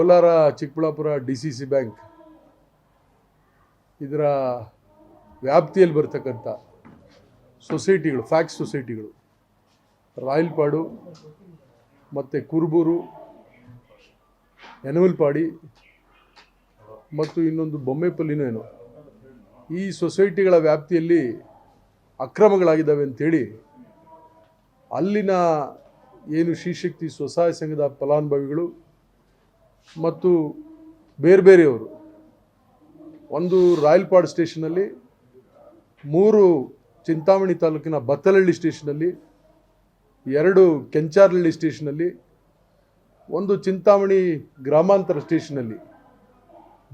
Kolar, Chikkaballapur D C C bank ಇದರ ವ್ಯಾಪ್ತಿಯಲ್ಲಿ ಬರ್ತಕ್ಕಂಥ ಸೊಸೈಟಿಗಳು, ಫ್ಯಾಕ್ಸ್ ಸೊಸೈಟಿಗಳು, ರಾಯಲ್ಪಾಡು ಮತ್ತು ಕುರುಬೂರು ಯನವಲ್ಪಾಡಿ ಮತ್ತು ಇನ್ನೊಂದು ಬೊಮ್ಮೆಪಲ್ಲಿನೂ ಏನು. ಈ ಸೊಸೈಟಿಗಳ ವ್ಯಾಪ್ತಿಯಲ್ಲಿ ಅಕ್ರಮಗಳಾಗಿದ್ದಾವೆ ಅಂತೇಳಿ ಅಲ್ಲಿನ ಏನು ಶ್ರೀಶಕ್ತಿ ಸ್ವಸಹಾಯ ಸಂಘದ ಫಲಾನುಭವಿಗಳು ಮತ್ತು ಬೇರೆ ಬೇರೆಯವರು. ಒಂದು ರಾಯಲ್ಪಾಡ್ ಸ್ಟೇಷನಲ್ಲಿ, ಮೂರು ಚಿಂತಾಮಣಿ ತಾಲೂಕಿನ ಬತ್ತಲಹಳ್ಳಿ ಸ್ಟೇಷನಲ್ಲಿ, ಎರಡು ಕೆಂಚಾರಹಳ್ಳಿ ಸ್ಟೇಷನಲ್ಲಿ, ಒಂದು ಚಿಂತಾಮಣಿ ಗ್ರಾಮಾಂತರ ಸ್ಟೇಷನಲ್ಲಿ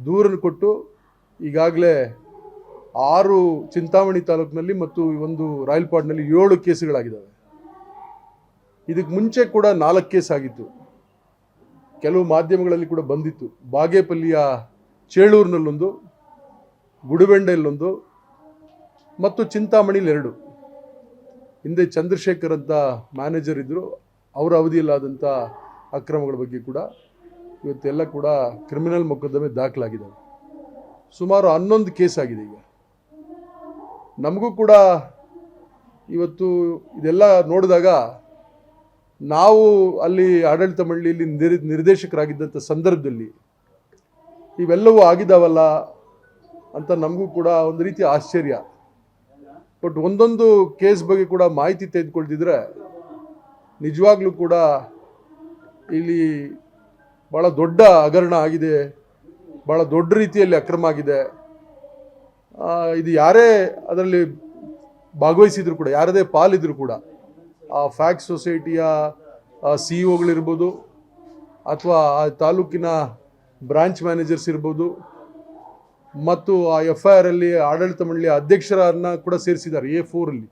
ದೂರನ್ನು ಕೊಟ್ಟು ಈಗಾಗಲೇ ಆರು ಚಿಂತಾಮಣಿ ತಾಲೂಕಿನಲ್ಲಿ ಮತ್ತು ಒಂದು ರಾಯಲ್ಪಾಡ್ನಲ್ಲಿ ಏಳು ಕೇಸುಗಳಾಗಿದ್ದಾವೆ. ಇದಕ್ಕೆ ಮುಂಚೆ ಕೂಡ ನಾಲ್ಕು ಕೇಸ್ ಆಗಿತ್ತು. ಕೆಲವು ಮಾಧ್ಯಮಗಳಲ್ಲಿ ಕೂಡ ಬಂದಿತ್ತು. ಬಾಗೇಪಲ್ಲಿಯ ಚೇಳೂರಿನಲ್ಲೊಂದು, ಗುಡಿಬೆಂಡೆಯಲ್ಲೊಂದು ಮತ್ತು ಚಿಂತಾಮಣಿಲೆರಡು ಹಿಂದೆ ಚಂದ್ರಶೇಖರ್ ಅಂತ ಮ್ಯಾನೇಜರ್ ಇದ್ದರು ಅವರ ಅವಧಿಯಲ್ಲಾದಂಥ ಅಕ್ರಮಗಳ ಬಗ್ಗೆ ಕೂಡ ಇವತ್ತೆಲ್ಲ ಕೂಡ ಕ್ರಿಮಿನಲ್ ಮೊಕದ್ದಮೆ ದಾಖಲಾಗಿದ್ದಾವೆ. ಸುಮಾರು ಹನ್ನೊಂದು ಕೇಸ್ ಆಗಿದೆ ಈಗ. ನಮಗೂ ಕೂಡ ಇವತ್ತು ಇದೆಲ್ಲ ನೋಡಿದಾಗ ನಾವು ಅಲ್ಲಿ ಆಡಳಿತ ಮಂಡಳಿಯಲ್ಲಿ ನಿರ್ ನಿರ್ದೇಶಕರಾಗಿದ್ದಂಥ ಸಂದರ್ಭದಲ್ಲಿ ಇವೆಲ್ಲವೂ ಆಗಿದ್ದಾವಲ್ಲ ಅಂತ ನಮಗೂ ಕೂಡ ಒಂದು ರೀತಿ ಆಶ್ಚರ್ಯ. ಬಟ್ ಒಂದೊಂದು ಕೇಸ್ ಬಗ್ಗೆ ಕೂಡ ಮಾಹಿತಿ ತೆಗೆದುಕೊಳ್ತಿದ್ರೆ ನಿಜವಾಗ್ಲೂ ಕೂಡ ಇಲ್ಲಿ ಭಾಳ ದೊಡ್ಡ ಹಗರಣ ಆಗಿದೆ ಭಾಳ ದೊಡ್ಡ ರೀತಿಯಲ್ಲಿ ಅಕ್ರಮ ಆಗಿದೆ. ಇದು ಯಾರೇ ಅದರಲ್ಲಿ ಭಾಗವಹಿಸಿದ್ರು ಕೂಡ, ಯಾರದೇ ಪಾಲಿದ್ರು ಕೂಡ ಆ ಫ್ಯಾಕ್ಸ್ ಸೊಸೈಟಿಯ ಸಿ ಒಗಳಿರ್ಬೋದು ಅಥವಾ ಆ ತಾಲೂಕಿನ ಬ್ರಾಂಚ್ ಮ್ಯಾನೇಜರ್ಸ್ ಇರ್ಬೋದು. ಮತ್ತು ಆ ಎಫ್ ಐ ಆರಲ್ಲಿ ಆಡಳಿತ ಮಂಡಳಿಯ ಅಧ್ಯಕ್ಷರನ್ನ ಕೂಡ ಸೇರಿಸಿದ್ದಾರೆ, ಎ ಫೋರಲ್ಲಿ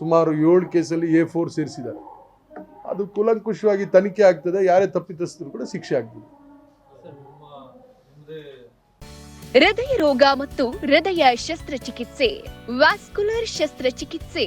ಸುಮಾರು ಏಳು ಕೇಸಲ್ಲಿ ಎ ಫೋರ್ ಸೇರಿಸಿದ್ದಾರೆ. ಅದು ಕುಲಂಕುಷವಾಗಿ ತನಿಖೆ ಆಗ್ತದೆ, ಯಾರೇ ತಪ್ಪಿತಸ್ಥರು ಕೂಡ ಶಿಕ್ಷೆ ಆಗ್ತದೆ. ಹೃದಯ ರೋಗ ಮತ್ತು ಹೃದಯ ಶಸ್ತ್ರಚಿಕಿತ್ಸೆ, ವ್ಯಾಸ್ಕುಲರ್ ಶಸ್ತ್ರಚಿಕಿತ್ಸೆ.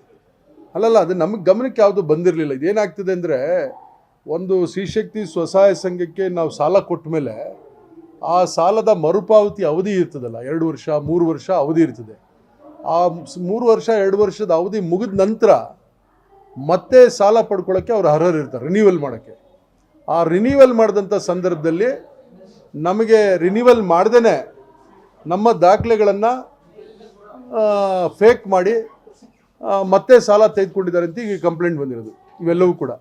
ಅಲ್ಲಲ್ಲ, ಅದು ನಮಗೆ ಗಮನಕ್ಕೆ ಯಾವುದು ಬಂದಿರಲಿಲ್ಲ. ಇದೇನಾಗ್ತದೆ ಅಂದರೆ, ಒಂದು ಶ್ರೀಶಕ್ತಿ ಸ್ವಸಹಾಯ ಸಂಘಕ್ಕೆ ನಾವು ಸಾಲ ಕೊಟ್ಟ ಮೇಲೆ ಆ ಸಾಲದ ಮರುಪಾವತಿ ಅವಧಿ ಇರ್ತದಲ್ಲ, ಎರಡು ವರ್ಷ, ಮೂರು ವರ್ಷ ಅವಧಿ ಇರ್ತದೆ. ಆ ಮೂರು ವರ್ಷ, ಎರಡು ವರ್ಷದ ಅವಧಿ ಮುಗಿದ ನಂತರ ಮತ್ತೆ ಸಾಲ ಪಡ್ಕೊಳ್ಳೋಕ್ಕೆ ಅವ್ರು ಅರ್ಹರಿರ್ತಾರೆ ರಿನ್ಯೂವಲ್ ಮಾಡೋಕ್ಕೆ. ಆ ರಿನ್ಯೂವಲ್ ಮಾಡಿದಂಥ ಸಂದರ್ಭದಲ್ಲಿ ನಮಗೆ ರಿನ್ಯೂವಲ್ ಮಾಡ್ದೇ ನಮ್ಮ ದಾಖಲೆಗಳನ್ನು ಫೇಕ್ ಮಾಡಿ ಮತ್ತೆ ಸಾಲ ತೆಗೆದುಕೊಂಡಿದ್ದಾರೆ ಅಂತ ಈಗ ಕಂಪ್ಲೇಂಟ್ ಬಂದಿರೋದು ಇವೆಲ್ಲವೂ ಕೂಡ.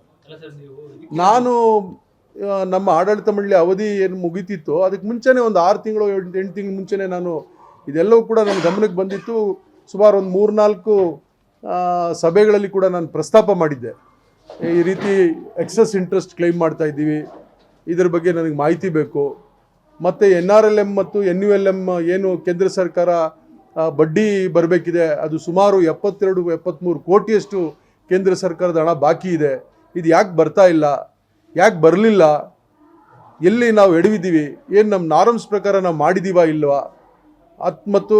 ನಾನು ನಮ್ಮ ಆಡಳಿತ ಮಂಡಳಿ ಅವಧಿ ಏನು ಮುಗಿತಿತ್ತು ಅದಕ್ಕೆ ಮುಂಚೆನೇ ಒಂದು ಆರು ತಿಂಗಳು ಎಂಟು ಎಂಟು ತಿಂಗಳು ಮುಂಚೆನೇ ನಾನು ಇದೆಲ್ಲವೂ ಕೂಡ ನನ್ನ ಗಮನಕ್ಕೆ ಬಂದಿತ್ತು. ಸುಮಾರು ಒಂದು ಮೂರ್ನಾಲ್ಕು ಸಭೆಗಳಲ್ಲಿ ಕೂಡ ನಾನು ಪ್ರಸ್ತಾಪ ಮಾಡಿದ್ದೆ. ಈ ರೀತಿ ಎಕ್ಸಸ್ ಇಂಟ್ರೆಸ್ಟ್ ಕ್ಲೈಮ್ ಮಾಡ್ತಾ ಇದ್ದೀವಿ. ಇದ್ರ ಬಗ್ಗೆ ನನಗೆ ಮಾಹಿತಿ ಬೇಕು. ಮತ್ತು ಎನ್ ಆರ್ ಎಲ್ ಎಂ ಮತ್ತು ಎನ್ ಯು ಎಲ್ ಎಂ ಏನು ಕೇಂದ್ರ ಸರ್ಕಾರ ಬಡ್ಡಿ ಬರಬೇಕಿದೆ. ಅದು ಸುಮಾರು ಎಪ್ಪತ್ತೆರಡು ಎಪ್ಪತ್ತ್ಮೂರು ಕೋಟಿಯಷ್ಟು ಕೇಂದ್ರ ಸರ್ಕಾರದ ಹಣ ಬಾಕಿ ಇದೆ. ಇದು ಯಾಕೆ ಬರ್ತಾ ಇಲ್ಲ? ಯಾಕೆ ಬರಲಿಲ್ಲ? ಎಲ್ಲಿ ನಾವು ಎಡವಿದ್ದೀವಿ? ಏನು ನಮ್ಮ ನಾರ್ಮ್ಸ್ ಪ್ರಕಾರ ನಾವು ಮಾಡಿದ್ದೀವಾ ಇಲ್ವಾ? ಅತ್ ಮತ್ತು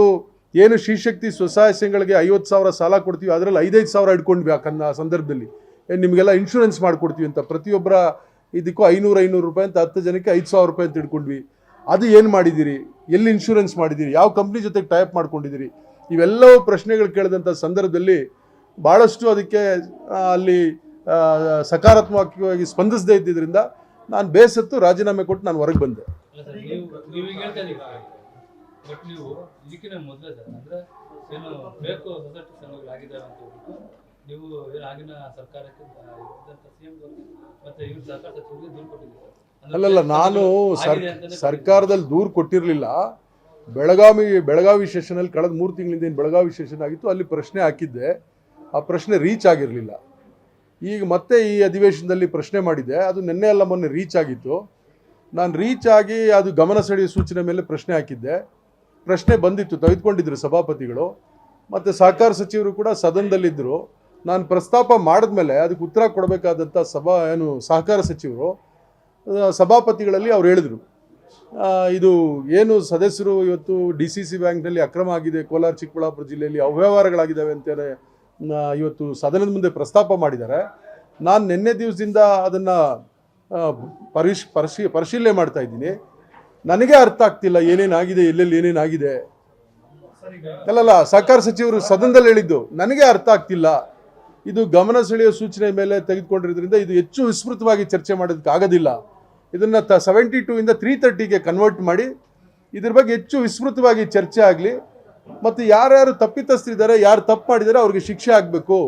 ಏನು ಶ್ರೀಶಕ್ತಿ ಸ್ವಸಹಾಯ ಸಂಘಗಳಿಗೆ ಐವತ್ತು ಸಾವಿರ ಸಾಲ ಕೊಡ್ತೀವಿ, ಅದರಲ್ಲಿ ಐದೈದು ಸಾವಿರ ಇಟ್ಕೊಂಡ್ವಿ ಆ ಸಂದರ್ಭದಲ್ಲಿ. ಏನು ನಿಮಗೆಲ್ಲ ಇನ್ಶೂರೆನ್ಸ್ ಮಾಡಿಕೊಡ್ತೀವಿ ಅಂತ. ಪ್ರತಿಯೊಬ್ಬರ ಇದಕ್ಕೂ ಐನೂರು ಐನೂರು ರೂಪಾಯಿ ಅಂತ ಹತ್ತು ಜನಕ್ಕೆ ಐದು ಸಾವಿರ ರೂಪಾಯಿ ಅಂತ ಇಟ್ಕೊಂಡ್ವಿ ಅದು ಏನು ಮಾಡಿದ್ದೀರಿ? ಎಲ್ಲಿ ಇನ್ಶೂರೆನ್ಸ್ ಮಾಡಿದ್ದೀರಿ? ಯಾವ ಕಂಪ್ನಿ ಜೊತೆಗೆ ಟೈಪ್ ಮಾಡ್ಕೊಂಡಿದ್ದೀರಿ? ಇವೆಲ್ಲವೂ ಪ್ರಶ್ನೆಗಳು ಕೇಳಿದಂಥ ಸಂದರ್ಭದಲ್ಲಿ ಭಾಳಷ್ಟು ಅದಕ್ಕೆ ಅಲ್ಲಿ ಸಕಾರಾತ್ಮಕವಾಗಿ ಸ್ಪಂದಿಸದೇ ಇದ್ದಿದ್ದರಿಂದ ನಾನು ಬೇಸತ್ತು ರಾಜೀನಾಮೆ ಕೊಟ್ಟು ನಾನು ಹೊರಗೆ ಬಂದೆ. ನೀವು ಆಗಿನ ಸರ್ಕಾರಕ್ಕೆ ಮತ್ತೆ ಇವ್ರ ಸರ್ಕಾರ ಸಚಿವರಿಗೆ ದೂರು ಕೊಟ್ಟಿದ್ದೀರಿ ಅಲ್ಲಲ್ಲ ನಾನು ಸರ್ ಸರ್ಕಾರದಲ್ಲಿ ದೂರು ಕೊಟ್ಟಿರಲಿಲ್ಲ. ಬೆಳಗಾವಿ ಬೆಳಗಾವಿ ಸೆಷನಲ್ಲಿ ಕಳೆದ ಮೂರು ತಿಂಗಳಿಂದ ಏನು ಬೆಳಗಾವಿ ಸೆಷನ್ ಆಗಿತ್ತು ಅಲ್ಲಿ ಪ್ರಶ್ನೆ ಹಾಕಿದ್ದೆ. ಆ ಪ್ರಶ್ನೆ ರೀಚ್ ಆಗಿರಲಿಲ್ಲ. ಈಗ ಮತ್ತೆ ಈ ಅಧಿವೇಶನದಲ್ಲಿ ಪ್ರಶ್ನೆ ಮಾಡಿದೆ. ಅದು ನಿನ್ನೆ ಅಲ್ಲ ಮೊನ್ನೆ ರೀಚ್ ಆಗಿತ್ತು. ನಾನು ರೀಚ್ ಆಗಿ ಅದು ಗಮನ ಸೆಳೆಯುವ ಸೂಚನೆ ಮೇಲೆ ಪ್ರಶ್ನೆ ಹಾಕಿದ್ದೆ. ಪ್ರಶ್ನೆ ಬಂದಿತ್ತು ತೆಗೆದುಕೊಂಡಿದ್ರು ಸಭಾಪತಿಗಳು. ಮತ್ತು ಸಹಕಾರ ಸಚಿವರು ಕೂಡ ಸದನದಲ್ಲಿದ್ದರು ನಾನು ಪ್ರಸ್ತಾಪ ಮಾಡಿದ್ಮೇಲೆ ಅದಕ್ಕೆ ಉತ್ತರ ಕೊಡಬೇಕಾದಂಥ ಸಭಾ ಏನು ಸಹಕಾರ ಸಚಿವರು ಸಭಾಪತಿಗಳಲ್ಲಿ ಅವ್ರು ಹೇಳಿದರು. ಇದು ಏನು ಸದಸ್ಯರು ಇವತ್ತು ಡಿ ಸಿ ಸಿ ಬ್ಯಾಂಕ್ನಲ್ಲಿ ಅಕ್ರಮ ಆಗಿದೆ, ಕೋಲಾರ ಚಿಕ್ಕಬಳ್ಳಾಪುರ ಜಿಲ್ಲೆಯಲ್ಲಿ ಅವ್ಯವಹಾರಗಳಾಗಿದ್ದಾವೆ ಅಂತೇಳಿ ಇವತ್ತು ಸದನದ ಮುಂದೆ ಪ್ರಸ್ತಾಪ ಮಾಡಿದ್ದಾರೆ. ನಾನು ನಿನ್ನೆ ದಿವಸದಿಂದ ಅದನ್ನು ಪರಿಶ್, ಪರಿಶೀ, ಪರಿಶೀಲನೆ ಮಾಡ್ತಾ ಇದ್ದೀನಿ. ನನಗೆ ಅರ್ಥ ಆಗ್ತಿಲ್ಲ ಏನೇನಾಗಿದೆ ಎಲ್ಲೆಲ್ಲಿ ಏನೇನಾಗಿದೆ ಅಲ್ಲಲ್ಲ, ಸಹಕಾರ ಸಚಿವರು ಸದನದಲ್ಲಿ ಹೇಳಿದ್ದು, ನನಗೆ ಅರ್ಥ ಆಗ್ತಿಲ್ಲ. ಇದು ಗಮನ ಸೆಳೆಯುವ ಸೂಚನೆ ಮೇಲೆ ತೆಗೆದುಕೊಂಡಿರೋದ್ರಿಂದ ಇದು ಹೆಚ್ಚು ವಿಸ್ತೃತವಾಗಿ ಚರ್ಚೆ ಮಾಡೋದಕ್ಕೆ ಆಗೋದಿಲ್ಲ ಇದನ್ನ ತ ಸೆವೆಂಟಿ ಟೂ ಇಂದ ತ್ರೀ ತರ್ಟಿಗೆ ಕನ್ವರ್ಟ್ ಮಾಡಿ ಇದ್ರ ಬಗ್ಗೆ ಹೆಚ್ಚು ವಿಸ್ತೃತವಾಗಿ ಚರ್ಚೆ ಆಗಲಿ ಮತ್ತು ಯಾರ್ಯಾರು ತಪ್ಪಿತಸ್ಥರಿದ್ದಾರೆ ಯಾರು ತಪ್ಪು ಮಾಡಿದ್ದಾರೆ ಅವ್ರಿಗೆ ಶಿಕ್ಷೆ ಆಗಬೇಕು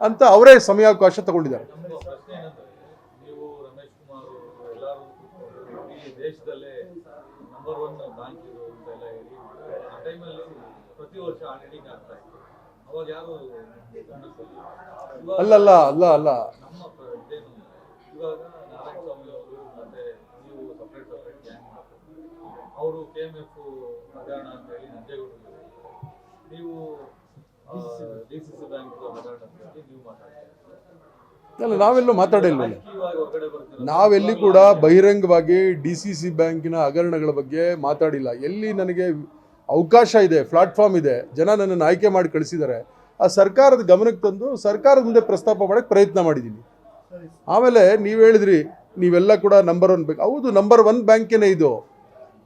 ಅಂತ ಅವರೇ ಸಮಯಾವಕಾಶ ತಗೊಂಡಿದ್ದಾರೆ. ಅಲ್ಲಲ್ಲ ಅಲ್ಲ ಏನಂದ್ರೆ ಅವರು ಕೆ ಎಂ ಎಫ್ ಹಗರಣ ಅಂತ ಹೇಳಿ ನಂಜೇಗೌಡರು ನೀವು ಡಿ ಸಿ ಸಿ ಬ್ಯಾಂಕ್ ಹಗರಣ ಅಂತ ಹೇಳಿ ನೀವು ಮಾತಾಡ್ತೀರಿ? ಅಲ್ಲ ನಾವೆಲ್ಲೂ ಹೊರಗಡೆ ನಾವೆಲ್ಲಿ ಕೂಡ ಬಹಿರಂಗವಾಗಿ ಡಿ ಸಿ ಸಿ ಬ್ಯಾಂಕಿನ ಹಗರಣಗಳ ಬಗ್ಗೆ ಮಾತಾಡಿಲ್ಲ. ಎಲ್ಲಿ ನನಗೆ ಅವಕಾಶ ಇದೆ ಪ್ಲಾಟ್ಫಾರ್ಮ್ ಇದೆ ಜನ ನನ್ನನ್ನು ಆಯ್ಕೆ ಮಾಡಿ ಕಳಿಸಿದ್ದಾರೆ ಆ ಸರ್ಕಾರದ ಗಮನಕ್ಕೆ ತಂದು ಸರ್ಕಾರದ ಮುಂದೆ ಪ್ರಸ್ತಾಪ ಮಾಡೋಕ್ಕೆ ಪ್ರಯತ್ನ ಮಾಡಿದ್ದೀನಿ. ಆಮೇಲೆ ನೀವು ಹೇಳಿದ್ರಿ ನೀವೆಲ್ಲ ಕೂಡ ನಂಬರ್ ಒನ್ ಬ್ಯಾಂಕ್ ಹೌದು ನಂಬರ್ ಒನ್ ಬ್ಯಾಂಕೇನೆ ಇದು.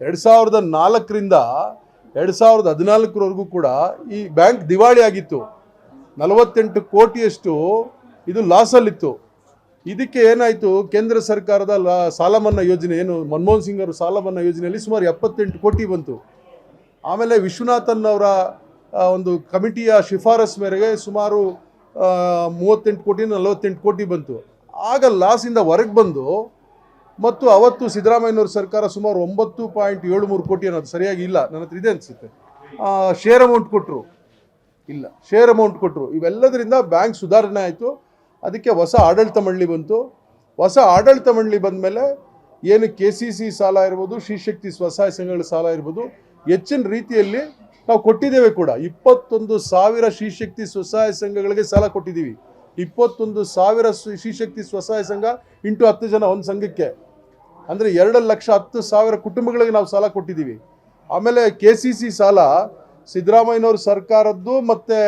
ಎರಡು ಸಾವಿರದ ನಾಲ್ಕರಿಂದ ಎರಡು ಸಾವಿರದ ಹದಿನಾಲ್ಕರವರೆಗೂ ಕೂಡ ಈ ಬ್ಯಾಂಕ್ ದಿವಾಳಿ ಆಗಿತ್ತು. ನಲವತ್ತೆಂಟು ಕೋಟಿಯಷ್ಟು ಇದು ಲಾಸಲ್ಲಿತ್ತು ಇದಕ್ಕೆ ಏನಾಯಿತು? ಕೇಂದ್ರ ಸರ್ಕಾರದ ಸಾಲ ಮನ್ನಾ ಯೋಜನೆ ಏನು? ಮನಮೋಹನ್ ಸಿಂಗ್ ಅವರು ಸಾಲ ಮನ್ನಾ ಯೋಜನೆಯಲ್ಲಿ ಸುಮಾರು ಎಪ್ಪತ್ತೆಂಟು ಕೋಟಿ ಬಂತು. ಆಮೇಲೆ ವಿಶ್ವನಾಥನ್ ಅವರ ಒಂದು ಕಮಿಟಿಯ ಶಿಫಾರಸ್ ಮೇರೆಗೆ ಸುಮಾರು ಮೂವತ್ತೆಂಟು ಕೋಟಿ ನಲವತ್ತೆಂಟು ಕೋಟಿ ಬಂತು. ಆಗ ಲಾಸಿಂದ ಹೊರಗೆ ಬಂದು ಮತ್ತು ಅವತ್ತು ಸಿದ್ದರಾಮಯ್ಯನವ್ರ ಸರ್ಕಾರ ಸುಮಾರು ಒಂಬತ್ತು ಪಾಯಿಂಟ್ ಏಳು ಮೂರು ಕೋಟಿ ಅನ್ನೋದು ಸರಿಯಾಗಿ ಇಲ್ಲ. ನನ್ನ ಹತ್ರ ಇದೆ ಅನಿಸುತ್ತೆ. ಶೇರ್ ಅಮೌಂಟ್ ಕೊಟ್ಟರು ಇಲ್ಲ. ಶೇರ್ ಅಮೌಂಟ್ ಕೊಟ್ಟರು ಇವೆಲ್ಲದರಿಂದ ಬ್ಯಾಂಕ್ ಸುಧಾರಣೆ ಆಯಿತು. ಅದಕ್ಕೆ ಹೊಸ ಆಡಳಿತ ಮಂಡಳಿ ಬಂತು. ಹೊಸ ಆಡಳಿತ ಮಂಡಳಿ ಬಂದ ಮೇಲೆ ಏನು ಕೆ ಸಿ ಸಿ ಸಾಲ ಇರ್ಬೋದು ಶ್ರೀಶಕ್ತಿ ಸ್ವಸಹಾಯ ಸಂಘಗಳ ಸಾಲ ಇರ್ಬೋದು, ಹೆಚ್ಚಿನ ರೀತಿಯಲ್ಲಿ ನಾವು ಕೊಟ್ಟಿದ್ದೇವೆ ಕೂಡ. ಇಪ್ಪತ್ತೊಂದು ಸಾವಿರ ಶ್ರೀಶಕ್ತಿ ಸ್ವಸಹಾಯ ಸಂಘಗಳಿಗೆ ಸಾಲ ಕೊಟ್ಟಿದ್ದೀವಿ. ಇಪ್ಪತ್ತೊಂದು ಸಾವಿರ ಶ್ರೀ- ಶ್ರೀಶಕ್ತಿ ಸ್ವಸಹಾಯ ಸಂಘ ಇಂಟು ಹತ್ತು ಜನ ಒಂದು ಸಂಘಕ್ಕೆ. ಅಂದರೆ ಎರಡು ಲಕ್ಷ ಹತ್ತು ಸಾವಿರ ಕುಟುಂಬಗಳಿಗೆ ನಾವು ಸಾಲ ಕೊಟ್ಟಿದ್ದೀವಿ. ಆಮೇಲೆ ಕೆ ಸಿ ಸಿ ಸಾಲ ಸಿದ್ದರಾಮಯ್ಯನವ್ರ ಸರ್ಕಾರದ್ದು ಮತ್ತು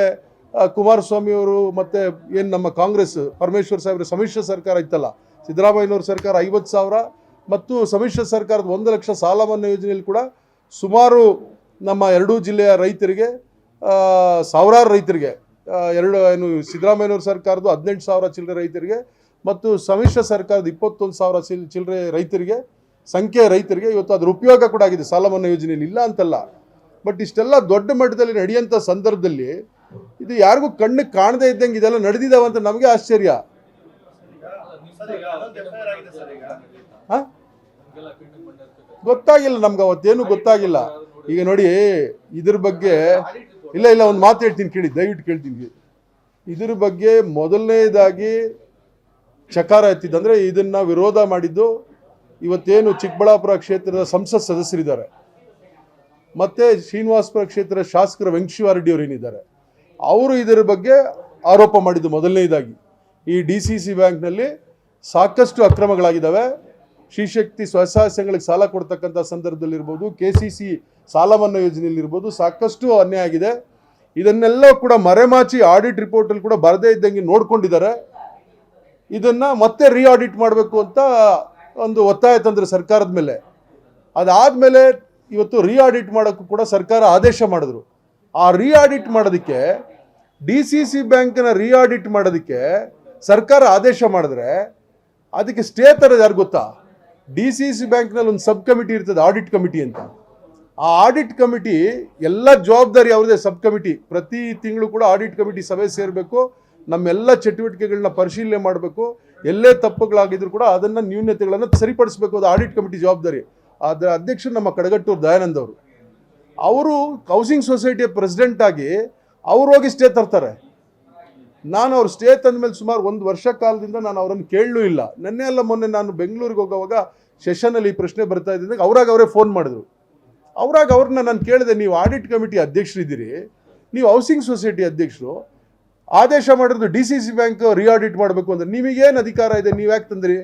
ಕುಮಾರಸ್ವಾಮಿಯವರು ಮತ್ತು ಏನು ನಮ್ಮ ಕಾಂಗ್ರೆಸ್, ಪರಮೇಶ್ವರ್ ಸಾಹೇಬ್ರ ಸಮ್ಮಿಶ್ರ ಸರ್ಕಾರ ಇತ್ತಲ್ಲ, ಸಿದ್ದರಾಮಯ್ಯನವ್ರ ಸರ್ಕಾರ ಐವತ್ತು ಸಾವಿರ ಮತ್ತು ಸಮ್ಮಿಶ್ರ ಸರ್ಕಾರದ ಒಂದು ಲಕ್ಷ ಸಾಲ ಮನ್ನಾ ಯೋಜನೆಯಲ್ಲಿ ಕೂಡ ಸುಮಾರು ನಮ್ಮ ಎರಡೂ ಜಿಲ್ಲೆಯ ರೈತರಿಗೆ ಸಾವಿರಾರು ರೈತರಿಗೆ ಎರಡು, ಏನು, ಸಿದ್ದರಾಮಯ್ಯನವ್ರ ಸರ್ಕಾರದ್ದು ಹದಿನೆಂಟು ಸಾವಿರ ಚಿಲ್ಲರೆ ರೈತರಿಗೆ ಮತ್ತು ಸಮ್ಮಿಶ್ರ ಸರ್ಕಾರದ ಇಪ್ಪತ್ತೊಂದು ಸಾವಿರ ಚಿಲ್ ಚಿಲ್ಲರೆ ರೈತರಿಗೆ ಸಂಖ್ಯೆ ರೈತರಿಗೆ ಇವತ್ತು ಅದರ ಉಪಯೋಗ ಕೂಡ ಆಗಿದೆ. ಸಾಲ ಮನ್ನಾ ಯೋಜನೆಯಲ್ಲಿ ಇಲ್ಲ ಅಂತಲ್ಲ. ಬಟ್ ಇಷ್ಟೆಲ್ಲ ದೊಡ್ಡ ಮಟ್ಟದಲ್ಲಿ ನಡೆಯುವಂಥ ಸಂದರ್ಭದಲ್ಲಿ ಇದು ಯಾರಿಗೂ ಕಣ್ಣು ಕಾಣದೇ ಇದ್ದಂಗೆ ಇದೆಲ್ಲ ನಡೆದಿದ್ದಾವೆ ಅಂತ ನಮಗೆ ಆಶ್ಚರ್ಯ. ಗೊತ್ತಾಗಿಲ್ಲ ನಮ್ಗೆ ಅವತ್ತೇನು ಗೊತ್ತಾಗಿಲ್ಲ. ಈಗ ನೋಡಿ, ಇದ್ರ ಬಗ್ಗೆ ಇಲ್ಲ ಇಲ್ಲ, ಒಂದು ಮಾತು ಹೇಳ್ತೀನಿ ಕೇಳಿ, ದಯವಿಟ್ಟು ಕೇಳ್ತೀನಿ. ಇದ್ರ ಬಗ್ಗೆ ಮೊದಲನೇದಾಗಿ ಚಕಾರ ಎತ್ತಿದ್ದು ಅಂದರೆ ಇದನ್ನ ವಿರೋಧ ಮಾಡಿದ್ದು ಇವತ್ತೇನು ಚಿಕ್ಕಬಳ್ಳಾಪುರ ಕ್ಷೇತ್ರದ ಸಂಸತ್ ಸದಸ್ಯರಿದ್ದಾರೆ. ಮತ್ತೆ ಶ್ರೀನಿವಾಸಪುರ ಕ್ಷೇತ್ರದ ಶಾಸಕರ ವೆಂಕಶಿವಾರೆಡ್ಡಿ ಅವರು ಏನಿದ್ದಾರೆ. ಅವರು ಇದರ ಬಗ್ಗೆ ಆರೋಪ ಮಾಡಿದ್ದು ಮೊದಲನೇದಾಗಿ. ಈ ಡಿ ಸಿ ಸಿ ಬ್ಯಾಂಕ್ನಲ್ಲಿ ಸಾಕಷ್ಟು ಅಕ್ರಮಗಳಾಗಿದ್ದಾವೆ. ಶ್ರೀಶಕ್ತಿ ಸ್ವಸಹಾಯ ಸಂಘಗಳಿಗೆ ಸಾಲ ಕೊಡ್ತಕ್ಕಂಥ ಸಂದರ್ಭದಲ್ಲಿರ್ಬೋದು, ಕೆ ಸಿ ಸಿ ಸಾಲ ಮನ್ನಾ ಯೋಜನೆಯಲ್ಲಿರ್ಬೋದು ಸಾಕಷ್ಟು ಅನ್ಯಾಯ ಆಗಿದೆ. ಇದನ್ನೆಲ್ಲ ಕೂಡ ಮರೆಮಾಚಿ ಆಡಿಟ್ ರಿಪೋರ್ಟಲ್ಲಿ ಕೂಡ ಬರದೇ ಇದ್ದಂಗೆ ನೋಡ್ಕೊಂಡಿದ್ದಾರೆ. ಇದನ್ನ ಮತ್ತೆ ರೀ ಆಡಿಟ್ ಮಾಡಬೇಕು ಅಂತ ಒಂದು ಒತ್ತಾಯ ತಂದ್ರೆ ಸರ್ಕಾರದ ಮೇಲೆ. ಅದಾದಮೇಲೆ ಇವತ್ತು ರೀ ಆಡಿಟ್ ಮಾಡೋಕ್ಕೂ ಕೂಡ ಸರ್ಕಾರ ಆದೇಶ ಮಾಡಿದ್ರು. ಆ ರೀ ಆಡಿಟ್ ಮಾಡೋದಕ್ಕೆ ಡಿ ಸಿ ಸಿ ಬ್ಯಾಂಕ್ನ ರೀ ಆಡಿಟ್ ಮಾಡೋದಕ್ಕೆ ಸರ್ಕಾರ ಆದೇಶ ಮಾಡಿದ್ರೆ, ಅದಕ್ಕೆ ಸ್ಟೇ ತರೋದು ಯಾರು ಗೊತ್ತಾ? ಡಿ ಸಿ ಸಿ ಬ್ಯಾಂಕ್ನಲ್ಲಿ ಒಂದು ಸಬ್ ಕಮಿಟಿ ಇರ್ತದೆ ಆಡಿಟ್ ಕಮಿಟಿ ಅಂತ. ಆ ಆಡಿಟ್ ಕಮಿಟಿ ಎಲ್ಲ ಜವಾಬ್ದಾರಿ ಅವ್ರದೇ ಸಬ್ ಕಮಿಟಿ ಪ್ರತಿ ತಿಂಗಳು ಕೂಡ ಆಡಿಟ್ ಕಮಿಟಿ ಸಭೆ ಸೇರಬೇಕು. ನಮ್ಮೆಲ್ಲ ಚಟುವಟಿಕೆಗಳನ್ನ ಪರಿಶೀಲನೆ ಮಾಡಬೇಕು. ಎಲ್ಲೇ ತಪ್ಪುಗಳಾಗಿದ್ರು ಕೂಡ ಅದನ್ನು ನ್ಯೂನ್ಯತೆಗಳನ್ನು ಸರಿಪಡಿಸಬೇಕು ಅದು ಆಡಿಟ್ ಕಮಿಟಿ ಜವಾಬ್ದಾರಿ. ಅದರ ಅಧ್ಯಕ್ಷರು ನಮ್ಮ ಕಡಗಟ್ಟೂರು ದಯಾನಂದ್ ಅವರು ಅವರು ಹೌಸಿಂಗ್ ಸೊಸೈಟಿಯ ಪ್ರೆಸಿಡೆಂಟ್ ಆಗಿ ಅವ್ರು ಹೋಗಿ ಸ್ಟೇ ತರ್ತಾರೆ. ನಾನು ಅವ್ರು ಸ್ಟೇ ತಂದ ಮೇಲೆ ಸುಮಾರು ಒಂದು ವರ್ಷ ಕಾಲದಿಂದ ನಾನು ಅವರನ್ನು ಕೇಳಲೂ ಇಲ್ಲ. ನೆನ್ನೆ ಅಲ್ಲ ಮೊನ್ನೆ ನಾನು ಬೆಂಗಳೂರಿಗೆ ಹೋಗುವಾಗ ಸೆಷನಲ್ಲಿ ಈ ಪ್ರಶ್ನೆ ಬರ್ತಾ ಇದ್ದಾಗ ಅವ್ರಾಗ ಅವರೇ ಫೋನ್ ಮಾಡಿದ್ರು. ಅವ್ರಾಗ ಅವ್ರನ್ನ ನಾನು ಕೇಳಿದೆ, ನೀವು ಆಡಿಟ್ ಕಮಿಟಿ ಅಧ್ಯಕ್ಷರಿದ್ದೀರಿ, ನೀವು ಹೌಸಿಂಗ್ ಸೊಸೈಟಿ ಅಧ್ಯಕ್ಷರು ಆದೇಶ ಮಾಡಿರೋದು D C C bank reaudit ಮಾಡಬೇಕು ಅಂದ್ರೆ ನಿಮಗೇನು ಅಧಿಕಾರ ಇದೆ? ನೀವು ಯಾಕೆ ತಂದ್ರಿ?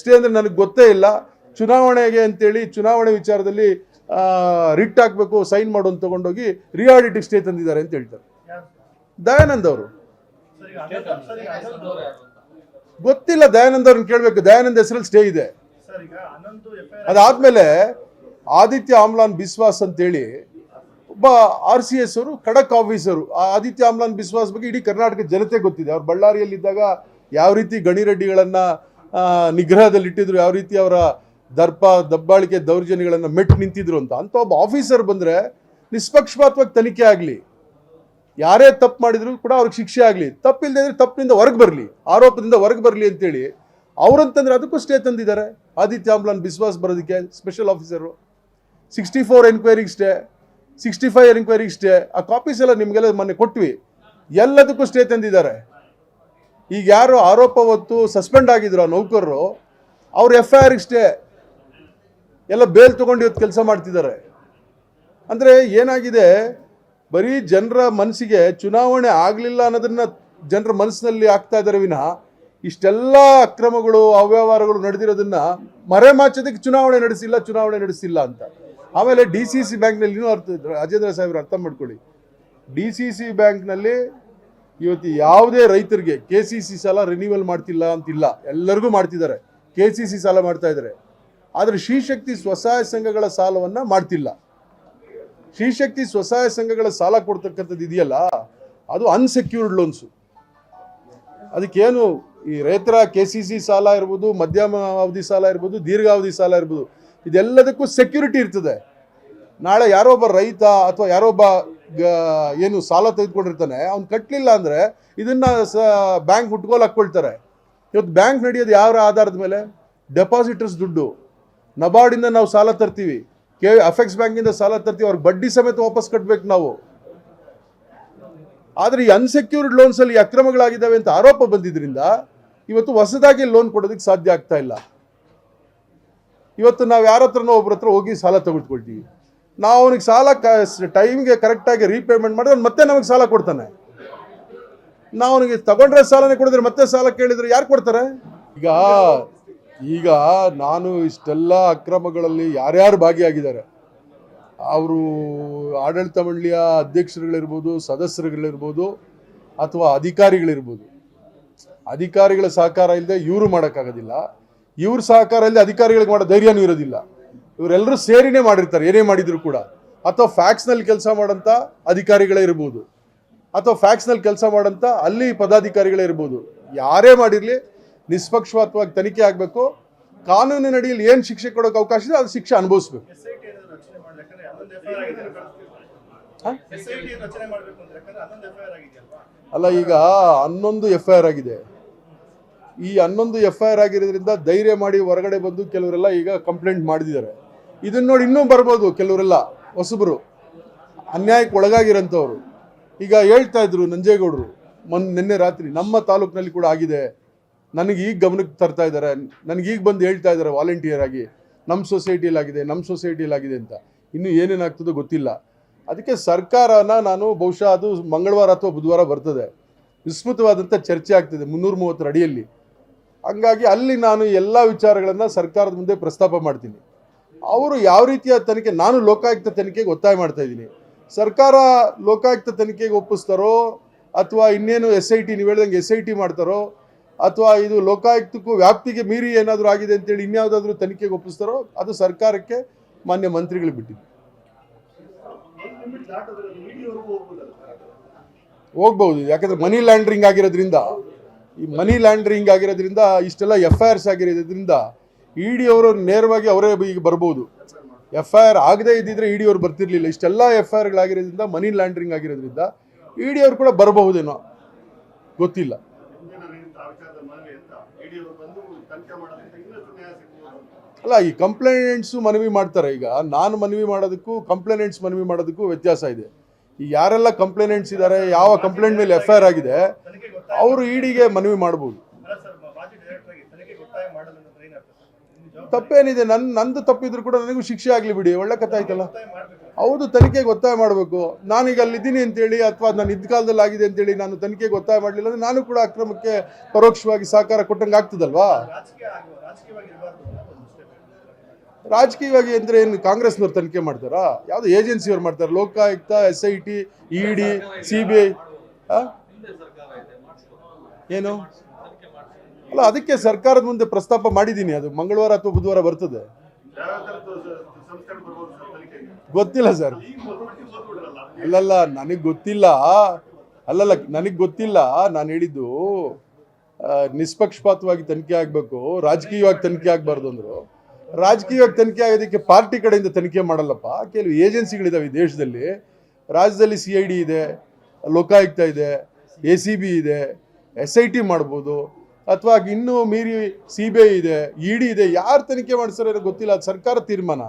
ಸ್ಟೇ ಅಂದರೆ ನನಗೆ ಗೊತ್ತೇ ಇಲ್ಲ. ಚುನಾವಣೆಗೆ ಅಂತೇಳಿ ಚುನಾವಣೆ ವಿಚಾರದಲ್ಲಿ ರಿಟ್ ಹಾಕಬೇಕು ಸೈನ್ ಮಾಡು ಅಂತ ತಗೊಂಡೋಗಿ ರಿಆಡಿಟಿಗೆ ಸ್ಟೇ ತಂದಿದ್ದಾರೆ ಅಂತ ಹೇಳ್ತಾರೆ. ದಯಾನಂದ್ ಅವರು. ಗೊತ್ತಿಲ್ಲ ದಯಾನಂದ್ ಅವ್ರನ್ನ ಕೇಳಬೇಕು. ದಯಾನಂದ್ ಹೆಸರಲ್ಲಿ ಸ್ಟೇ ಇದೆ. ಅದಾದ್ಮೇಲೆ ಆದಿತ್ಯ ಆಮ್ಲಾನ್ ಬಿಸ್ವಾಸ್ ಅಂತೇಳಿ ಒಬ್ಬ ಆರ್ ಸಿ ಎಸ್ ಅವರು, ಖಡಕ್ ಆಫೀಸರು ಆದಿತ್ಯ ಆಮ್ಲಾನ್ ಬಿಸ್ವಾಸ್ ಬಗ್ಗೆ ಇಡೀ ಕರ್ನಾಟಕ ಜನತೆ ಗೊತ್ತಿದೆ. ಅವ್ರು ಬಳ್ಳಾರಿಯಲ್ಲಿದ್ದಾಗ ಯಾವ ರೀತಿ ಗಣಿ ರೆಡ್ಡಿಗಳನ್ನು ನಿಗ್ರಹದಲ್ಲಿ ಇಟ್ಟಿದ್ರು ಯಾವ ರೀತಿ ಅವರ ದರ್ಪ, ದಬ್ಬಾಳಿಕೆ ದೌರ್ಜನ್ಯಗಳನ್ನು ಮೆಟ್ಟು ನಿಂತಿದ್ರು ಅಂತ. ಅಂತ ಒಬ್ಬ ಆಫೀಸರ್ ಬಂದ್ರೆ ನಿಷ್ಪಕ್ಷಪಾತವಾಗಿ ತನಿಖೆ ಆಗಲಿ. ಯಾರೇ ತಪ್ಪು ಮಾಡಿದ್ರು ಕೂಡ ಅವ್ರಿಗೆ ಶಿಕ್ಷೆ ಆಗಲಿ. ತಪ್ಪಿಲ್ಲದೆ ಅಂದರೆ ತಪ್ಪಿನಿಂದ ಹೊರಗೆ ಬರಲಿ. ಆರೋಪದಿಂದ ಹೊರಗೆ ಬರಲಿ ಅಂತೇಳಿ ಅವ್ರಂತಂದ್ರೆ ಅದಕ್ಕೂ ಸ್ಟೇ ತಂದಿದ್ದಾರೆ. ಆದಿತ್ಯ ಆಮ್ಲಾನ್ ಬಿಸ್ವಾಸ್ ಬರೋದಕ್ಕೆ ಸ್ಪೆಷಲ್ ಆಫೀಸರು ಸಿಕ್ಸ್ಟಿ ಫೋರ್ ಎನ್ಕ್ವೈರಿಗೆ ಸ್ಟೇ ಸಿಕ್ಸ್ಟಿ ಫೈವ್ ಎನ್ಕ್ವೈರಿಗೆ ಸ್ಟೇ ಆ ಕಾಪೀಸ್ ಎಲ್ಲ ನಿಮಗೆಲ್ಲ ಮೊನ್ನೆ ಕೊಟ್ವಿ. ಎಲ್ಲದಕ್ಕೂ ಸ್ಟೇ ತಂದಿದ್ದಾರೆ. ಈಗ ಯಾರು ಆರೋಪ ಹೊತ್ತು ಸಸ್ಪೆಂಡ್ ಆಗಿದ್ರು ಆ ನೌಕರರು, ಅವ್ರ ಎಫ್ ಐ ಆರ್ಗೆ ಸ್ಟೇ ಎಲ್ಲ ಬೇಲ್ ತೊಗೊಂಡು ಇವತ್ತು ಕೆಲಸ ಮಾಡ್ತಿದ್ದಾರೆ. ಅಂದರೆ ಏನಾಗಿದೆ? ಬರೀ ಜನರ ಮನಸ್ಸಿಗೆ ಚುನಾವಣೆ ಆಗಲಿಲ್ಲ ಅನ್ನೋದನ್ನ ಜನರ ಮನಸ್ಸಿನಲ್ಲಿ ಆಗ್ತಾ ಇದ್ದಾರೆ ವಿನಃ ಇಷ್ಟೆಲ್ಲ ಅಕ್ರಮಗಳು, ಅವ್ಯವಹಾರಗಳು ನಡೆದಿರೋದನ್ನ ಮರೆಮಾಚೋದಕ್ಕೆ ಚುನಾವಣೆ ನಡೆಸಿಲ್ಲ ಚುನಾವಣೆ ನಡೆಸಿಲ್ಲ ಅಂತ. ಆಮೇಲೆ ಡಿ ಸಿ ಸಿ ಬ್ಯಾಂಕ್ನಲ್ಲಿ ಅರ್ಥ ರಾಜೇಂದ್ರ ಸಾಹೇಬ್ರು ಅರ್ಥ ಮಾಡ್ಕೊಳ್ಳಿ. ಡಿ ಸಿ ಸಿ ಬ್ಯಾಂಕ್ನಲ್ಲಿ ಇವತ್ತು ಯಾವುದೇ ರೈತರಿಗೆ ಕೆ ಸಿ ಸಿ ಸಾಲ ರಿನ್ಯೂವಲ್ ಮಾಡ್ತಿಲ್ಲ ಅಂತಿಲ್ಲ. ಎಲ್ಲರಿಗೂ ಮಾಡ್ತಿದ್ದಾರೆ. ಕೆ ಸಿ ಸಿ ಸಾಲ ಮಾಡ್ತಾ ಇದ್ದಾರೆ. ಆದರೆ ಶ್ರೀಶಕ್ತಿ ಸ್ವಸಹಾಯ ಸಂಘಗಳ ಸಾಲವನ್ನು ಮಾಡ್ತಿಲ್ಲ. ಶ್ರೀಶಕ್ತಿ ಸ್ವಸಹಾಯ ಸಂಘಗಳ ಸಾಲ ಕೊಡ್ತಕ್ಕಂಥದ್ದು ಇದೆಯಲ್ಲ, ಅದು ಅನ್ಸೆಕ್ಯೂರ್ಡ್ ಲೋನ್ಸು ಅದಕ್ಕೇನು ಈ ರೈತರ ಕೆ ಸಿ ಸಿ ಸಾಲ ಇರ್ಬೋದು, ಮಧ್ಯಮ ಅವಧಿ ಸಾಲ ಇರ್ಬೋದು, ದೀರ್ಘಾವಧಿ ಸಾಲ ಇರ್ಬೋದು ಇದೆಲ್ಲದಕ್ಕೂ ಸೆಕ್ಯೂರಿಟಿ ಇರ್ತದೆ. ನಾಳೆ ಯಾರೋ ಒಬ್ಬ ರೈತ ಅಥವಾ ಯಾರೋ ಒಬ್ಬ ಏನು ಸಾಲ ತೆಗೆದುಕೊಂಡಿರ್ತಾನೆ, ಅವ್ನು ಕಟ್ಟಲಿಲ್ಲ ಅಂದರೆ ಇದನ್ನು ಸ ಬ್ಯಾಂಕ್ ಹುಟ್ಕೋಲ್ ಹಾಕ್ಕೊಳ್ತಾರೆ ಇವತ್ತು ಬ್ಯಾಂಕ್ ನಡೆಯೋದು ಯಾವ ಆಧಾರದ ಮೇಲೆ? ಡೆಪಾಸಿಟರ್ಸ್ ದುಡ್ಡು. ನಬಾರ್ಡಿಂದ ನಾವು ಸಾಲ ತರ್ತೀವಿ. ಕೆ ಅಫೆಕ್ಸ್ ಬ್ಯಾಂಕಿಂದ ಸಾಲ ತರ್ತೀವಿ, ಅವ್ರಿಗೆ ಬಡ್ಡಿ ಸಮೇತ ವಾಪಸ್ ಕಟ್ಟಬೇಕು ನಾವು. ಆದರೆ ಈ ಅನ್ಸೆಕ್ಯೂರ್ಡ್ ಲೋನ್ಸಲ್ಲಿ ಅಕ್ರಮಗಳಾಗಿದ್ದಾವೆ ಅಂತ ಆರೋಪ ಬಂದಿದ್ದರಿಂದ ಇವತ್ತು ಹೊಸದಾಗಿ ಲೋನ್ ಕೊಡೋದಕ್ಕೆ ಸಾಧ್ಯ ಆಗ್ತಾ ಇಲ್ಲ. ಇವತ್ತು ನಾವು ಯಾರ ಹತ್ರನೋ ಒಬ್ಬರ ಹತ್ರ ಹೋಗಿ ಸಾಲ ತೆಗೆದುಕೊಳ್ತೀವಿ ನಾವು ಅವನಿಗೆ ಸಾಲ ಟೈಮ್ಗೆ ಕರೆಕ್ಟಾಗಿ ರೀಪೇಮೆಂಟ್ ಮಾಡಿದ್ರೆ ಮತ್ತೆ ನಮಗೆ ಸಾಲ ಕೊಡ್ತಾನೆ. ನಾವು ಅವನಿಗೆ ತಗೊಂಡ್ರೆ ಸಾಲನೇ ಕೊಡಿದ್ರೆ ಮತ್ತೆ ಸಾಲ ಕೇಳಿದ್ರೆ ಯಾರು ಕೊಡ್ತಾರೆ? ಈಗ ಈಗ ನಾನು ಇಷ್ಟೆಲ್ಲ ಅಕ್ರಮಗಳಲ್ಲಿ ಯಾರ್ಯಾರು ಭಾಗಿಯಾಗಿದ್ದಾರೆ. ಅವರು ಆಡಳಿತ ಮಂಡಳಿಯ ಅಧ್ಯಕ್ಷರುಗಳಿರ್ಬೋದು, ಸದಸ್ಯರುಗಳಿರ್ಬೋದು, ಅಥವಾ ಅಧಿಕಾರಿಗಳಿರ್ಬೋದು. ಅಧಿಕಾರಿಗಳ ಸಹಕಾರ ಇಲ್ಲದೆ ಇವರು ಮಾಡೋಕ್ಕಾಗೋದಿಲ್ಲ. ಇವ್ರ ಸಹಕಾರ ಅಲ್ಲಿ ಅಧಿಕಾರಿಗಳಿಗೆ ಮಾಡೋ ಧೈರ್ಯನೂ ಇರೋದಿಲ್ಲ. ಇವರೆಲ್ಲರೂ ಸೇರಿನೇ ಮಾಡಿರ್ತಾರೆ ಏನೇ ಮಾಡಿದ್ರು ಕೂಡ. ಅಥವಾ ಫ್ಯಾಕ್ಸ್ನಲ್ಲಿ ಕೆಲಸ ಮಾಡೋಂಥ ಅಧಿಕಾರಿಗಳೇ ಇರ್ಬೋದು. ಅಥವಾ ಫ್ಯಾಕ್ಸ್ನಲ್ಲಿ ಕೆಲಸ ಮಾಡೋಂಥ ಅಲ್ಲಿ ಪದಾಧಿಕಾರಿಗಳೇ ಇರ್ಬೋದು. ಯಾರೇ ಮಾಡಿರಲಿ ನಿಷ್ಪಕ್ಷಪಾತವಾಗಿ ತನಿಖೆ ಆಗಬೇಕು. ಕಾನೂನಿನ ಅಡಿಯಲ್ಲಿ ಏನು ಶಿಕ್ಷೆ ಕೊಡೋಕೆ ಅವಕಾಶ ಇದೆ ಅದು ಶಿಕ್ಷೆ ಅನುಭವಿಸ್ಬೇಕು. ಅಲ್ಲ ಈಗ ಹನ್ನೊಂದು ಎಫ್ ಐ ಆರ್ ಆಗಿದೆ. ಈ ಹನ್ನೊಂದು ಎಫ್ ಐ ಆರ್ ಆಗಿರೋದ್ರಿಂದ ಧೈರ್ಯ ಮಾಡಿ ಹೊರಗಡೆ ಬಂದು ಕೆಲವರೆಲ್ಲ ಈಗ ಕಂಪ್ಲೇಂಟ್ ಮಾಡಿದ್ದಾರೆ. ಇದನ್ನ ನೋಡಿ ಇನ್ನೂ ಬರ್ಬೋದು ಕೆಲವರೆಲ್ಲ. ಹೊಸಬರು, ಅನ್ಯಾಯಕ್ಕೆ ಒಳಗಾಗಿರೋಂಥವ್ರು. ಈಗ ಹೇಳ್ತಾ ಇದ್ರು ನಂಜೇಗೌಡರು, ಮೊನ್, ನಿನ್ನೆ ರಾತ್ರಿ, ನಮ್ಮ ತಾಲೂಕಿನಲ್ಲಿ ಕೂಡ ಆಗಿದೆ. ನನಗೆ ಈಗ ಗಮನಕ್ಕೆ ತರ್ತಾ ಇದ್ದಾರೆ. ನನಗೆ ಈಗ ಬಂದು ಹೇಳ್ತಾ ಇದ್ದಾರೆ ವಾಲಂಟಿಯರ್ ಆಗಿ. ನಮ್ಮ ಸೊಸೈಟಿಯಲ್ಲಿ ಆಗಿದೆ ನಮ್ಮ ಸೊಸೈಟಿಯಲ್ಲಿ ಆಗಿದೆ ಅಂತ. ಇನ್ನೂ ಏನೇನಾಗ್ತದೋ ಗೊತ್ತಿಲ್ಲ. ಅದಕ್ಕೆ ಸರ್ಕಾರನ ನಾನು ಬಹುಶಃ ಅದು ಮಂಗಳವಾರ ಅಥವಾ ಬುಧವಾರ ಬರ್ತದೆ. ವಿಸ್ಮೃತವಾದಂಥ ಚರ್ಚೆ ಆಗ್ತದೆ ಮುನ್ನೂರ ಮೂವತ್ತರ ಅಡಿಯಲ್ಲಿ. ಹಂಗಾಗಿ ಅಲ್ಲಿ ನಾನು ಎಲ್ಲ ವಿಚಾರಗಳನ್ನು ಸರ್ಕಾರದ ಮುಂದೆ ಪ್ರಸ್ತಾಪ ಮಾಡ್ತೀನಿ. ಅವರು ಯಾವ ರೀತಿಯ ತನಿಖೆ, ನಾನು ಲೋಕಾಯುಕ್ತ ತನಿಖೆಗೆ ಒತ್ತಾಯ ಮಾಡ್ತಾ ಇದ್ದೀನಿ. ಸರ್ಕಾರ ಲೋಕಾಯುಕ್ತ ತನಿಖೆಗೆ ಒಪ್ಪಿಸ್ತಾರೋ, ಅಥವಾ ಇನ್ನೇನು ಎಸ್ ಐ ಟಿ, ನೀವು ಹೇಳ್ದಂಗೆ ಎಸ್ ಐ ಟಿ ಮಾಡ್ತಾರೋ, ಅಥವಾ ಇದು ಲೋಕಾಯುಕ್ತಕ್ಕೂ ವ್ಯಾಪ್ತಿಗೆ ಮೀರಿ ಏನಾದರೂ ಆಗಿದೆ ಅಂತೇಳಿ ಇನ್ಯಾವುದಾದ್ರೂ ತನಿಖೆಗೆ ಒಪ್ಪಿಸ್ತಾರೋ, ಅದು ಸರ್ಕಾರಕ್ಕೆ ಮಾನ್ಯ ಮಂತ್ರಿಗಳು ಬಿಟ್ಟಿದ್ದು. ಹೋಗ್ಬೋದು ಯಾಕಂದ್ರೆ ಮನಿ ಲ್ಯಾಂಡ್ರಿಂಗ್ ಆಗಿರೋದ್ರಿಂದ ಈ ಮನಿ ಲ್ಯಾಂಡ್ರಿಂಗ್ ಆಗಿರೋದ್ರಿಂದ, ಇಷ್ಟೆಲ್ಲ ಎಫ್ ಐ ಆರ್ಸ್ ಆಗಿರೋದ್ರಿಂದ ಇ ಡಿ ಅವರು ನೇರವಾಗಿ ಅವರೇ ಈಗ ಬರ್ಬೋದು. ಎಫ್ ಐ ಆರ್ ಆಗದೇ ಇದ್ದಿದ್ರೆ ಇ ಡಿ ಅವರು ಬರ್ತಿರ್ಲಿಲ್ಲ. ಇಷ್ಟೆಲ್ಲ ಎಫ್ ಐ ಆರ್ಗಳಾಗಿರೋದ್ರಿಂದ ಮನಿ ಲ್ಯಾಂಡ್ರಿಂಗ್ ಆಗಿರೋದ್ರಿಂದ ಇ ಡಿ ಅವ್ರು ಕೂಡ ಬರಬಹುದೇನೋ ಗೊತ್ತಿಲ್ಲ. ಅಲ್ಲ, ಈ ಕಂಪ್ಲೇಂಟ್ಸು ಮನವಿ ಮಾಡ್ತಾರೆ ಈಗ. ನಾನು ಮನವಿ ಮಾಡೋದಕ್ಕೂ ಕಂಪ್ಲೇಂಟ್ಸ್ ಮನವಿ ಮಾಡೋದಕ್ಕೂ ವ್ಯತ್ಯಾಸ ಇದೆ. ಈ ಯಾರೆಲ್ಲ ಕಂಪ್ಲೇಂಟ್ಸ್ ಇದ್ದಾರೆ, ಯಾವ ಕಂಪ್ಲೇಂಟ್ ಮೇಲೆ ಎಫ್ ಐ ಆರ್ ಆಗಿದೆ ಅವರು ಇಡಿಗೆ ಮನವಿ ಮಾಡ್ಬೋದು. ತಪ್ಪೇನಿದೆ. ನನ್ನ ನಂದು ತಪ್ಪಿದ್ರು ಕೂಡ ನನಗೂ ಶಿಕ್ಷೆ ಆಗಲಿ ಬಿಡಿ ಒಳ್ಳೆ ಕಥೆ ಆಯ್ತಲ್ಲ? ಹೌದು ತನಿಖೆಗೆ ಒತ್ತಾಯ ಮಾಡಬೇಕು. ನಾನೀಗ ಅಲ್ಲಿದ್ದೀನಿ ಅಂತೇಳಿ ಅಥವಾ ನಾನು ಇದ್ದ ಕಾಲದಲ್ಲಿ ಆಗಿದೆ ಅಂತೇಳಿ ನಾನು ತನಿಖೆಗೆ ಒತ್ತಾಯ ಮಾಡಲಿಲ್ಲ ಅಂದ್ರೆ ನಾನು ಕೂಡ ಅಕ್ರಮಕ್ಕೆ ಪರೋಕ್ಷವಾಗಿ ಸಹಕಾರ ಕೊಟ್ಟಂಗೆ ಆಗ್ತದಲ್ವಾ? ರಾಜಕೀಯವಾಗಿ ಅಂದರೆ ಏನು ಕಾಂಗ್ರೆಸ್ನವ್ರು ತನಿಖೆ ಮಾಡ್ತಾರಾ? ಯಾವ್ದು ಏಜೆನ್ಸಿಯವ್ರು ಮಾಡ್ತಾರೆ? Lokayukta S I T ED C B I ಹಿಂದೆ ಸರ್ಕಾರ ಇದೆ ಮಾಡಿಸ್ಬೋದು ಏನು? ಅಲ್ಲ, ಅದಕ್ಕೆ ಸರ್ಕಾರದ ಮುಂದೆ ಪ್ರಸ್ತಾಪ ಮಾಡಿದ್ದೀನಿ ಅದು. ಮಂಗಳವಾರ ಅಥವಾ ಬುಧವಾರ ಬರ್ತದೆ. ಗೊತ್ತಿಲ್ಲ ಸರ್. ಅಲ್ಲಲ್ಲ, ನನಗೆ ಗೊತ್ತಿಲ್ಲ. ಅಲ್ಲಲ್ಲ, ನನಗೆ ಗೊತ್ತಿಲ್ಲ. ನಾನು ಹೇಳಿದ್ದು ನಿಷ್ಪಕ್ಷಪಾತವಾಗಿ ತನಿಖೆ ಆಗಬೇಕು, ರಾಜಕೀಯವಾಗಿ ತನಿಖೆ ಆಗಬಾರ್ದು ಅಂದರು. ರಾಜಕೀಯವಾಗಿ ತನಿಖೆ ಆಗೋದಕ್ಕೆ ಪಾರ್ಟಿ ಕಡೆಯಿಂದ ತನಿಖೆ ಮಾಡಲ್ಲಪ್ಪ. ಕೆಲವು ಏಜೆನ್ಸಿಗಳಿದ್ದಾವೆ ಈ ದೇಶದಲ್ಲಿ. ರಾಜ್ಯದಲ್ಲಿ ಸಿ ಐ ಡಿ ಇದೆ, ಲೋಕಾಯುಕ್ತ ಇದೆ ಎ ಸಿ ಬಿ ಇದೆ. ಎಸ್ ಐ ಟಿ ಮಾಡ್ಬೋದು, ಅಥವಾ ಇನ್ನೂ ಮೀರಿ ಸಿ ಬಿ ಐ ಇದೆ, ಇ ಡಿ ಇದೆ, ಯಾರು ತನಿಖೆ ಮಾಡಿಸ್ತಾರೆ ಗೊತ್ತಿಲ್ಲ, ಅದು ಸರ್ಕಾರ ತೀರ್ಮಾನ.